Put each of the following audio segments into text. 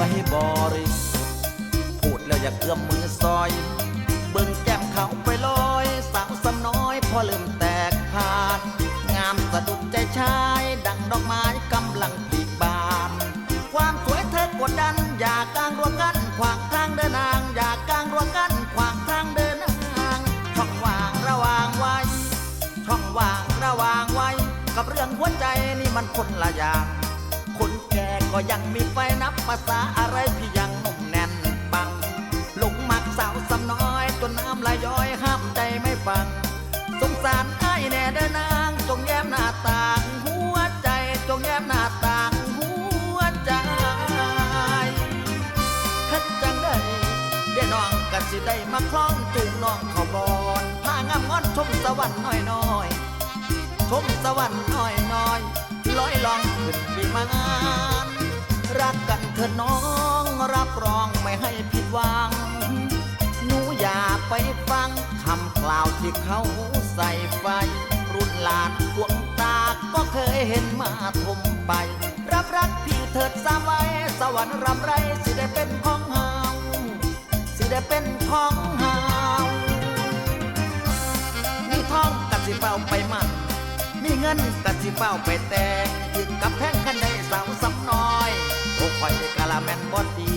วยบริสุทธิ์พูดแล้วอยากเอื้อมมือซอย เบิ่งแก้มเขาไปลอย สาวสำน้อยพอเริ่มแตกพานงามสะดุดใจชาย ดังดอกไม้กำลังผลิบาน ความสวยเธอกดดัน อยากกลางรัวกัน ขวางทางเดินนาง อยากกลางรัวกัน ขวางทางเดินนางช่องว่างระวางไว้ช่องว่างระวางไว้ กับเรื่องหัวใจนี่มันคนละอย่าง ก็ยังมีไฟนับภาษาอะไรพี่ยังหนุ่มแน่นปังหลงมักสาวสำน้อยจนน้ำไหลย้อยห้ามใจไม่ฟัง สงสารไอ้แน่เด้อนางจงแย้มหน้าต่างหัวใจจงแย้มหน้าต่างหัวใจคัดจังได้เดี๋ยวน้องก็สิได้มาคล้องจูงน้องเขาบอนพางามงอนชมสวรรค์น้อยน้อยชมสวรรค์น้อยน้อยลอยลองขึ้นวิมาน รักกันเถอะน้องรับรองไม่ให้ผิดหวัง หนูอย่าไปฟังคำกล่าวที่เขาใส่ไฟ รุ่นหลานพวงตาก็เคยเห็นมาทมไป รับรักพี่เถิดสาไว้สวรรค์รำไรสิได้เป็นของเฮาสิได้เป็นของเฮามีทองกัสิเฝ้าไปมันมีเงินกัสิเฝ้าไปแต่งยึดกับแพงคันใด คอยกะละแม่นบอดี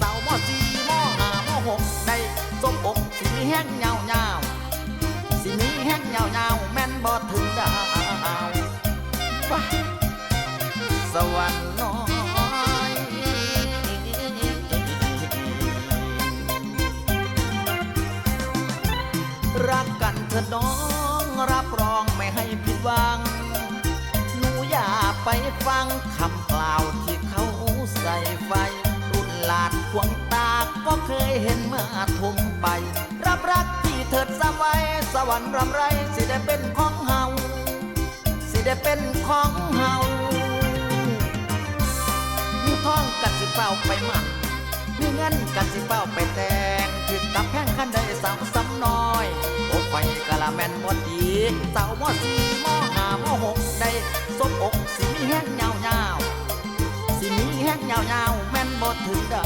สาวมอสีมอหามอหกได้สมอกสีแห้งเงาเงาสีนี้แห้งเงาเงาแม่นบอถึงดาวสวรรค์น้อยรักกันเถอะน้องรับรองไม่ให้ผิดหวัง หนูอย่าไปฟัง ควงตาก็เคยเห็นเมื่อทุ่มไป รับรักที่เถิดสามไว้สวรรค์รำไรสิได้เป็นของเฮาสิได้เป็นของเฮามีทองกัดสิเฝ้าไปมันมีเงินกัดสิเฝ้าไปแต่งถึงกับแพงขันได้สาวซ้ำน้อยโอ้ไฟกะละแม่นหมดดีสาวมอสีมอหามอหกได้สมอกสีมีแห้งยาวยาวสีมีแห้งยาวยาวแม่นบดถึงเดาว